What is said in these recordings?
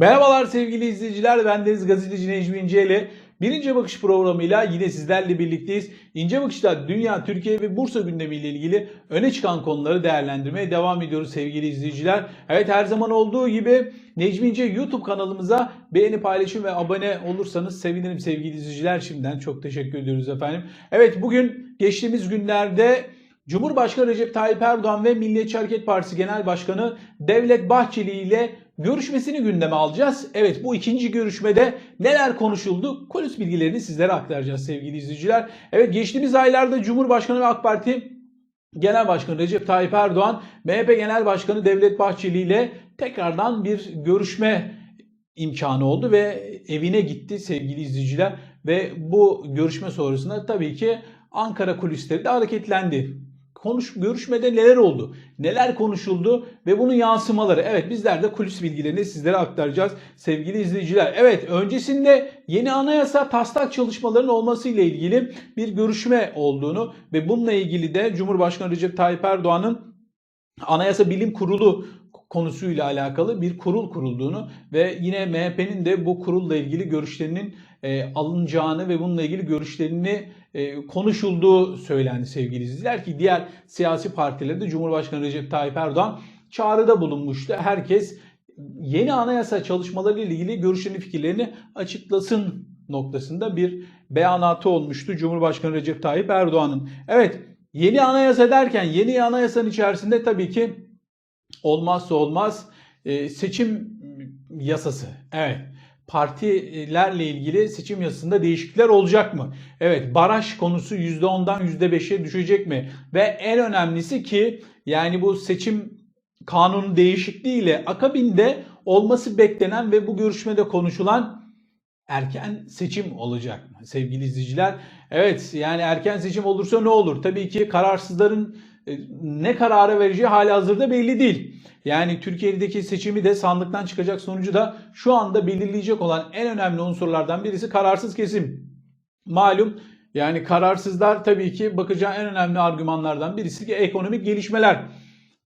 Merhabalar sevgili izleyiciler. Ben Deniz Gazeteci Necmi İnce ile Birinci Bakış programıyla yine sizlerle birlikteyiz. İnce Bakış'ta dünya, Türkiye ve Bursa gündemiyle ilgili öne çıkan konuları değerlendirmeye devam ediyoruz sevgili izleyiciler. Evet her zaman olduğu gibi Necmi İnce YouTube kanalımıza beğeni, paylaşım ve abone olursanız sevinirim sevgili izleyiciler. Şimdiden çok teşekkür ediyoruz efendim. Evet bugün geçtiğimiz günlerde Cumhurbaşkanı Recep Tayyip Erdoğan ve Milliyetçi Hareket Partisi Genel Başkanı Devlet Bahçeli ile görüşmesini gündeme alacağız. Evet bu ikinci görüşmede neler konuşuldu? Kulis bilgilerini sizlere aktaracağız sevgili izleyiciler. Evet geçtiğimiz aylarda Cumhurbaşkanı ve AK Parti Genel Başkanı Recep Tayyip Erdoğan, MHP Genel Başkanı Devlet Bahçeli ile tekrardan bir görüşme imkanı oldu ve evine gitti sevgili izleyiciler. Ve bu görüşme sonrasında tabii ki Ankara kulisleri de hareketlendi konuş görüşmede neler oldu? Neler konuşuldu ve bunun yansımaları. Evet bizler de kulis bilgilerini sizlere aktaracağız sevgili izleyiciler. Evet öncesinde yeni anayasa taslak çalışmalarının olması ile ilgili bir görüşme olduğunu ve bununla ilgili de Cumhurbaşkanı Recep Tayyip Erdoğan'ın Anayasa Bilim Kurulu konusuyla alakalı bir kurul kurulduğunu ve yine MHP'nin de bu kurulla ilgili görüşlerinin e, alınacağını ve bununla ilgili görüşlerini konuşulduğu söylendi sevgili izleyiciler ki diğer siyasi partilerde Cumhurbaşkanı Recep Tayyip Erdoğan çağrıda bulunmuştu. Herkes yeni anayasa çalışmaları ile ilgili görüşlerini fikirlerini açıklasın noktasında bir beyanatı olmuştu Cumhurbaşkanı Recep Tayyip Erdoğan'ın. Evet yeni anayasa derken yeni anayasanın içerisinde tabii ki olmazsa olmaz e, seçim yasası. Evet partilerle ilgili seçim yasasında değişiklikler olacak mı? Evet baraj konusu %10'dan %5'e düşecek mi? Ve en önemlisi ki yani bu seçim kanunu değişikliğiyle akabinde olması beklenen ve bu görüşmede konuşulan erken seçim olacak mı sevgili izleyiciler? Evet yani erken seçim olursa ne olur? Tabii ki kararsızların ne karara vereceği hali hazırda belli değil. Yani Türkiye'deki seçimi de sandıktan çıkacak sonucu da şu anda belirleyecek olan en önemli unsurlardan birisi kararsız kesim. Malum yani kararsızlar tabii ki bakacağı en önemli argümanlardan birisi ki ekonomik gelişmeler.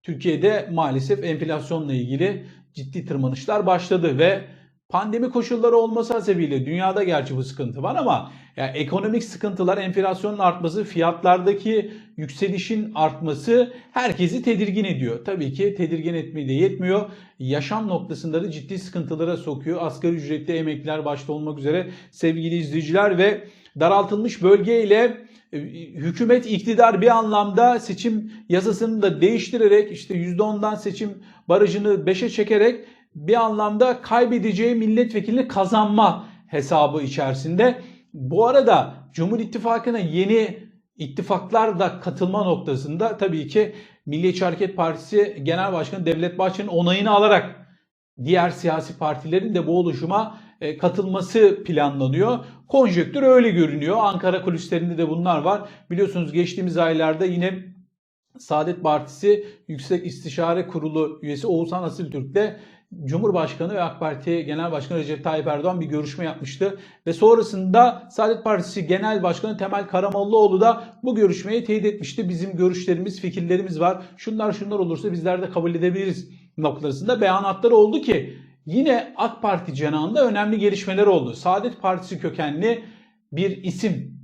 Türkiye'de maalesef enflasyonla ilgili ciddi tırmanışlar başladı ve pandemi koşulları olması hasebiyle dünyada gerçi bu sıkıntı var ama yani ekonomik sıkıntılar, enflasyonun artması, fiyatlardaki yükselişin artması herkesi tedirgin ediyor. Tabii ki tedirgin etmeyi de yetmiyor. Yaşam noktasında da ciddi sıkıntılara sokuyor. Asgari ücretli emekliler başta olmak üzere sevgili izleyiciler ve daraltılmış bölge ile e, hükümet iktidar bir anlamda seçim yasasını da değiştirerek işte %10'dan seçim barajını 5'e çekerek bir anlamda kaybedeceği milletvekilini kazanma hesabı içerisinde. Bu arada Cumhur İttifakı'na yeni ittifaklar da katılma noktasında tabii ki Milliyetçi Hareket Partisi Genel Başkanı Devlet Bahçeli'nin onayını alarak diğer siyasi partilerin de bu oluşuma e, katılması planlanıyor. Konjöktür öyle görünüyor. Ankara kulislerinde de bunlar var. Biliyorsunuz geçtiğimiz aylarda yine Saadet Partisi Yüksek İstişare Kurulu üyesi Oğuzhan Asiltürk'le Cumhurbaşkanı ve AK Parti Genel Başkanı Recep Tayyip Erdoğan bir görüşme yapmıştı. Ve sonrasında Saadet Partisi Genel Başkanı Temel Karamollaoğlu da bu görüşmeyi teyit etmişti. Bizim görüşlerimiz, fikirlerimiz var. Şunlar şunlar olursa bizler de kabul edebiliriz noktasında beyanatları oldu ki yine AK Parti cenahında önemli gelişmeler oldu. Saadet Partisi kökenli bir isim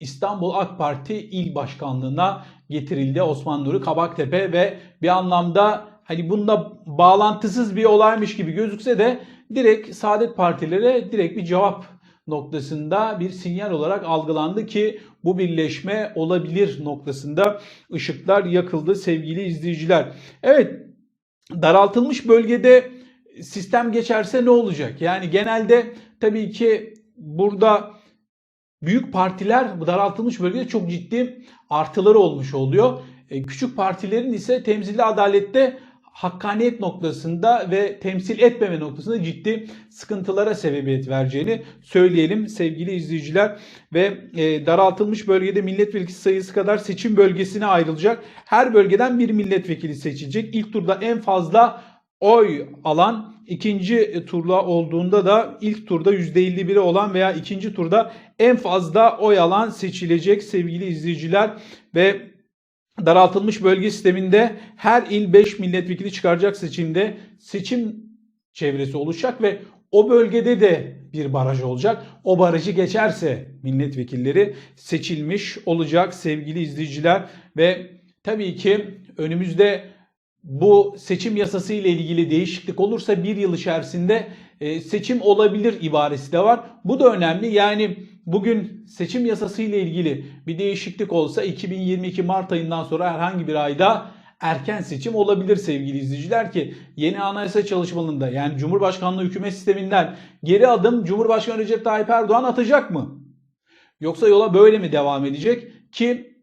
İstanbul AK Parti İl Başkanlığı'na getirildi. Osman Nuri Kabaktepe ve bir anlamda hani bunda bağlantısız bir olaymış gibi gözükse de direkt Saadet Partilere direkt bir cevap noktasında bir sinyal olarak algılandı ki bu birleşme olabilir noktasında ışıklar yakıldı sevgili izleyiciler. Evet daraltılmış bölgede sistem geçerse ne olacak? Yani genelde tabii ki burada büyük partiler daraltılmış bölgede çok ciddi artıları olmuş oluyor. E, küçük partilerin ise temzilli adalette hakkaniyet noktasında ve temsil etmeme noktasında ciddi sıkıntılara sebebiyet vereceğini söyleyelim sevgili izleyiciler. Ve e, daraltılmış bölgede milletvekili sayısı kadar seçim bölgesine ayrılacak. Her bölgeden bir milletvekili seçilecek. İlk turda en fazla oy alan ikinci turda olduğunda da ilk turda %51'i olan veya ikinci turda en fazla oy alan seçilecek sevgili izleyiciler ve daraltılmış bölge sisteminde her il 5 milletvekili çıkaracak seçimde seçim çevresi oluşacak ve o bölgede de bir baraj olacak. O barajı geçerse milletvekilleri seçilmiş olacak sevgili izleyiciler ve tabii ki önümüzde bu seçim yasası ile ilgili değişiklik olursa bir yıl içerisinde e, seçim olabilir ibaresi de var. Bu da önemli. Yani bugün seçim yasası ile ilgili bir değişiklik olsa 2022 Mart ayından sonra herhangi bir ayda erken seçim olabilir sevgili izleyiciler ki yeni anayasa çalışmalarında yani Cumhurbaşkanlığı hükümet sisteminden geri adım Cumhurbaşkanı Recep Tayyip Erdoğan atacak mı? Yoksa yola böyle mi devam edecek ki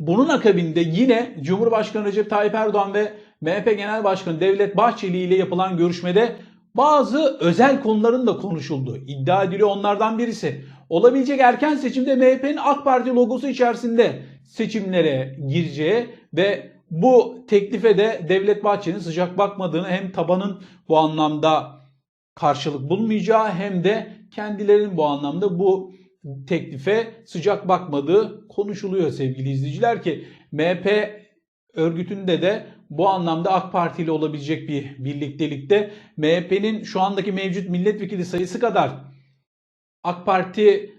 bunun akabinde yine Cumhurbaşkanı Recep Tayyip Erdoğan ve MHP Genel Başkanı Devlet Bahçeli ile yapılan görüşmede bazı özel konuların da konuşulduğu iddia ediliyor. Onlardan birisi olabilecek erken seçimde MHP'nin AK Parti logosu içerisinde seçimlere gireceği ve bu teklife de Devlet Bahçeli'nin sıcak bakmadığını hem tabanın bu anlamda karşılık bulmayacağı hem de kendilerinin bu anlamda bu teklife sıcak bakmadığı konuşuluyor sevgili izleyiciler ki MHP örgütünde de bu anlamda AK Parti ile olabilecek bir birliktelikte MHP'nin şu andaki mevcut milletvekili sayısı kadar AK Parti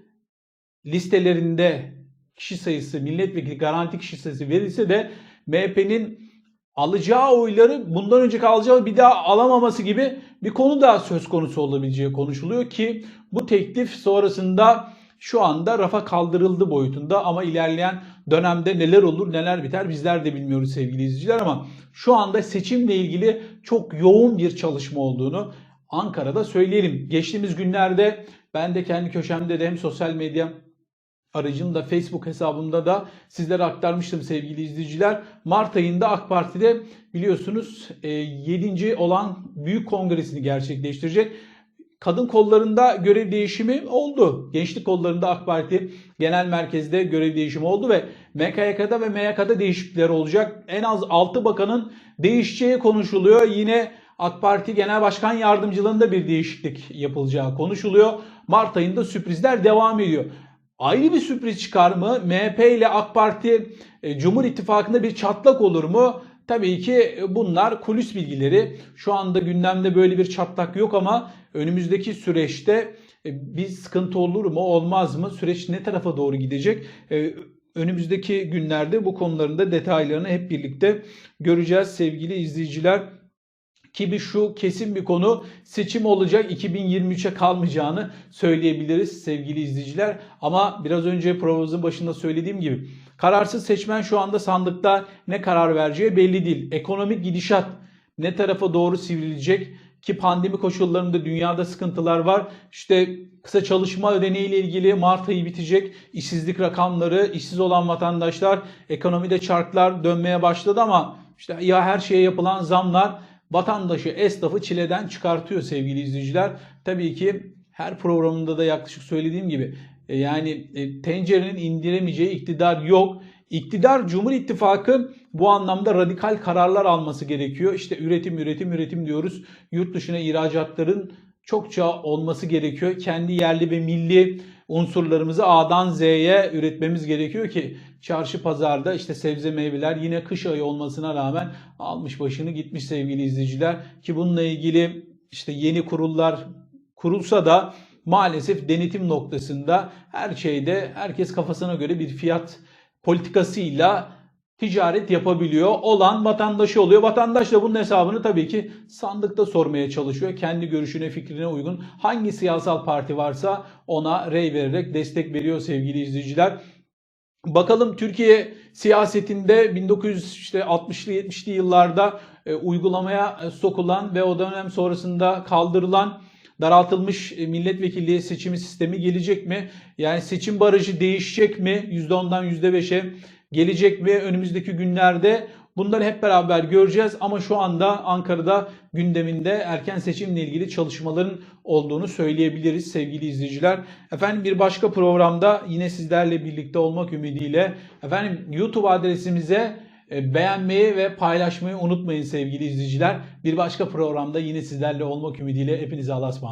listelerinde kişi sayısı, milletvekili garanti kişi sayısı verilse de MHP'nin alacağı oyları bundan önceki alacağı bir daha alamaması gibi bir konu da söz konusu olabileceği konuşuluyor ki bu teklif sonrasında şu anda rafa kaldırıldı boyutunda ama ilerleyen dönemde neler olur neler biter bizler de bilmiyoruz sevgili izleyiciler ama şu anda seçimle ilgili çok yoğun bir çalışma olduğunu Ankara'da söyleyelim. Geçtiğimiz günlerde ben de kendi köşemde de hem sosyal medya aracında Facebook hesabımda da sizlere aktarmıştım sevgili izleyiciler. Mart ayında AK Parti'de biliyorsunuz 7. olan büyük kongresini gerçekleştirecek. Kadın kollarında görev değişimi oldu. Gençlik kollarında AK Parti genel merkezde görev değişimi oldu ve MKYK'da ve MYK'da değişiklikler olacak. En az 6 bakanın değişeceği konuşuluyor. Yine AK Parti Genel Başkan Yardımcılığında bir değişiklik yapılacağı konuşuluyor. Mart ayında sürprizler devam ediyor. Ayrı bir sürpriz çıkar mı? MHP ile AK Parti e, Cumhur İttifakı'nda bir çatlak olur mu? Tabii ki bunlar kulis bilgileri. Şu anda gündemde böyle bir çatlak yok ama önümüzdeki süreçte e, bir sıkıntı olur mu olmaz mı? Süreç ne tarafa doğru gidecek? E, önümüzdeki günlerde bu konuların da detaylarını hep birlikte göreceğiz sevgili izleyiciler. Ki bir şu kesin bir konu seçim olacak 2023'e kalmayacağını söyleyebiliriz sevgili izleyiciler. Ama biraz önce programımızın başında söylediğim gibi kararsız seçmen şu anda sandıkta ne karar vereceği belli değil. Ekonomik gidişat ne tarafa doğru sivrilecek ki pandemi koşullarında dünyada sıkıntılar var. İşte kısa çalışma ödeneği ile ilgili Mart ayı bitecek. İşsizlik rakamları, işsiz olan vatandaşlar, ekonomide çarklar dönmeye başladı ama işte ya her şeye yapılan zamlar vatandaşı, esnafı çileden çıkartıyor sevgili izleyiciler. Tabii ki her programında da yaklaşık söylediğim gibi e, yani e, tencerenin indiremeyeceği iktidar yok. İktidar Cumhur İttifakı bu anlamda radikal kararlar alması gerekiyor. İşte üretim, üretim, üretim diyoruz. Yurt dışına ihracatların çokça olması gerekiyor. Kendi yerli ve milli unsurlarımızı A'dan Z'ye üretmemiz gerekiyor ki çarşı pazarda işte sebze meyveler yine kış ayı olmasına rağmen almış başını gitmiş sevgili izleyiciler ki bununla ilgili işte yeni kurullar kurulsa da maalesef denetim noktasında her şeyde herkes kafasına göre bir fiyat politikasıyla ticaret yapabiliyor. Olan vatandaşı oluyor. Vatandaş da bunun hesabını tabii ki sandıkta sormaya çalışıyor. Kendi görüşüne, fikrine uygun hangi siyasal parti varsa ona rey vererek destek veriyor sevgili izleyiciler. Bakalım Türkiye siyasetinde 1960'lı 70'li yıllarda e, uygulamaya sokulan ve o dönem sonrasında kaldırılan daraltılmış e, milletvekilliği seçimi sistemi gelecek mi? Yani seçim barajı değişecek mi? %10'dan %5'e gelecek mi önümüzdeki günlerde? Bunları hep beraber göreceğiz ama şu anda Ankara'da gündeminde erken seçimle ilgili çalışmaların olduğunu söyleyebiliriz sevgili izleyiciler. Efendim bir başka programda yine sizlerle birlikte olmak ümidiyle efendim YouTube adresimize beğenmeyi ve paylaşmayı unutmayın sevgili izleyiciler. Bir başka programda yine sizlerle olmak ümidiyle hepinize Allah'a ısmarladık.